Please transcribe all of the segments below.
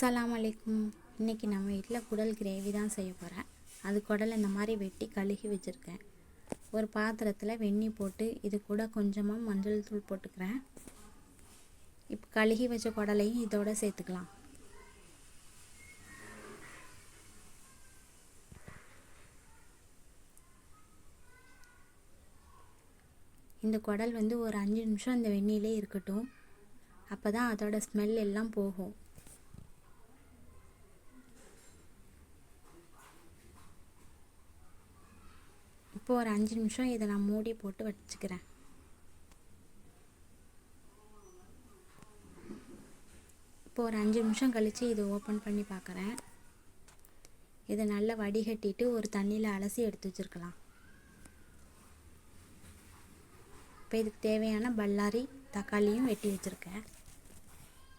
அஸ்ஸலாமு அலைக்கும் இன்றைக்கி நம்ம வீட்டில் குடல் கிரேவி தான் செய்ய போகிறேன் அது குடல் இந்த மாதிரி வெட்டி கழுகி வச்சுருக்கேன். ஒரு பாத்திரத்தில் வெந்நீர் போட்டு இது கூட கொஞ்சமாக மஞ்சள் தூள் போட்டுக்கிறேன். இப்போ கழுகி வச்ச குடலையும் இதோட சேர்த்துக்கலாம். இந்த குடல் வந்து ஒரு அஞ்சு நிமிஷம் இந்த வெந்நீரிலே இருக்கட்டும். அப்போ தான் அதோட ஸ்மெல் எல்லாம் போகும். இப்போ ஒரு அஞ்சு நிமிஷம் இதை நான் மூடி போட்டு வச்சுக்கிறேன். இப்போ ஒரு அஞ்சு நிமிஷம் கழித்து இதை ஓப்பன் பண்ணி பார்க்குறேன். இதை நல்லா வடிகட்டிட்டு ஒரு தண்ணியில் அலசி எடுத்து வச்சுருக்கலாம். இப்போ இதுக்கு தேவையான பல்லாரி தக்காளியும் வெட்டி வச்சுருக்கேன்.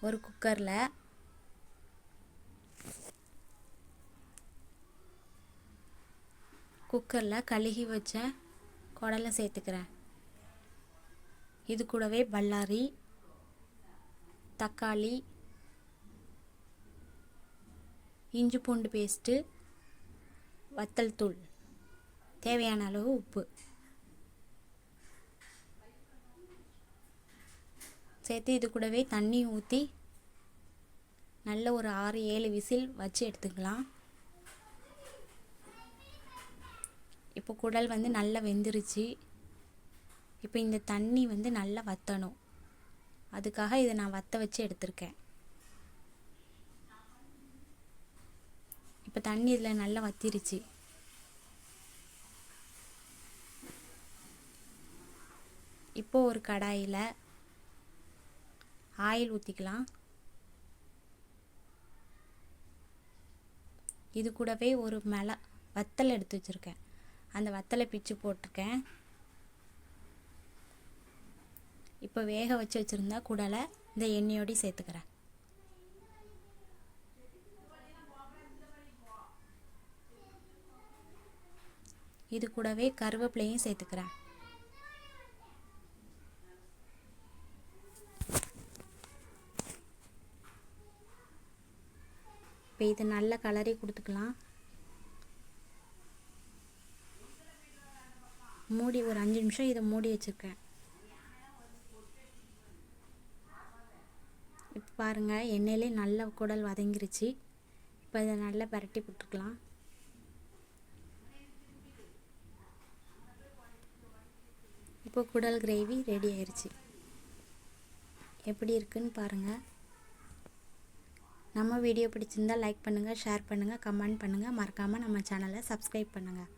ஒரு குக்கரில் குக்கரில் கழுகி வச்ச குடலை சேர்த்துக்கிறேன். இது கூடவே பல்லாரி தக்காளி இஞ்சி பூண்டு பேஸ்ட்டு வத்தல் தூள். தேவையான அளவு உப்பு. சேர்த்து இது கூடவே தண்ணி ஊற்றி நல்ல ஒரு ஆறு ஏழு விசில் வச்சு எடுத்துக்கலாம். இப்போ குடல் வந்து நல்லா வெந்துருச்சு. இப்போ இந்த தண்ணி வந்து நல்லா வற்றணும் அதுக்காக இதை நான் வற்ற வச்சு எடுத்திருக்கேன். இப்போ தண்ணி இதில் நல்லா வத்திருச்சு. இப்போ ஒரு கடாயில் ஆயில் ஊற்றிக்கலாம் இது கூடவே ஒரு மிள வத்தல் எடுத்து வச்சுருக்கேன். அந்த வத்தலை பிச்சு போட்டிருக்கேன். இப்போ வேக வச்சு வச்சுருந்தா குடலை இந்த எண்ணெயோடி சேர்த்துக்கிறேன். இது கூடவே கருவேப்பிலையும் சேர்த்துக்கிறேன். இப்போ இது நல்ல கலரி கொடுத்துக்கலாம். மூடி ஒரு அஞ்சு நிமிஷம் இதை மூடி வச்சுருக்கேன். இப்போ பாருங்கள் எண்ணெயிலே நல்ல குடல் வதங்கிருச்சு. இப்போ இதை நல்லா பரட்டி போட்டுக்கலாம். இப்போ குடல் கிரேவி ரெடி ஆயிடுச்சு எப்படி இருக்குன்னு பாருங்கள் நம்ம வீடியோ பிடிச்சிருந்தால் லைக் பண்ணுங்கள் ஷேர் பண்ணுங்கள் கமெண்ட் பண்ணுங்கள் மறக்காமல் நம்ம சேனலை சப்ஸ்கிரைப் பண்ணுங்கள்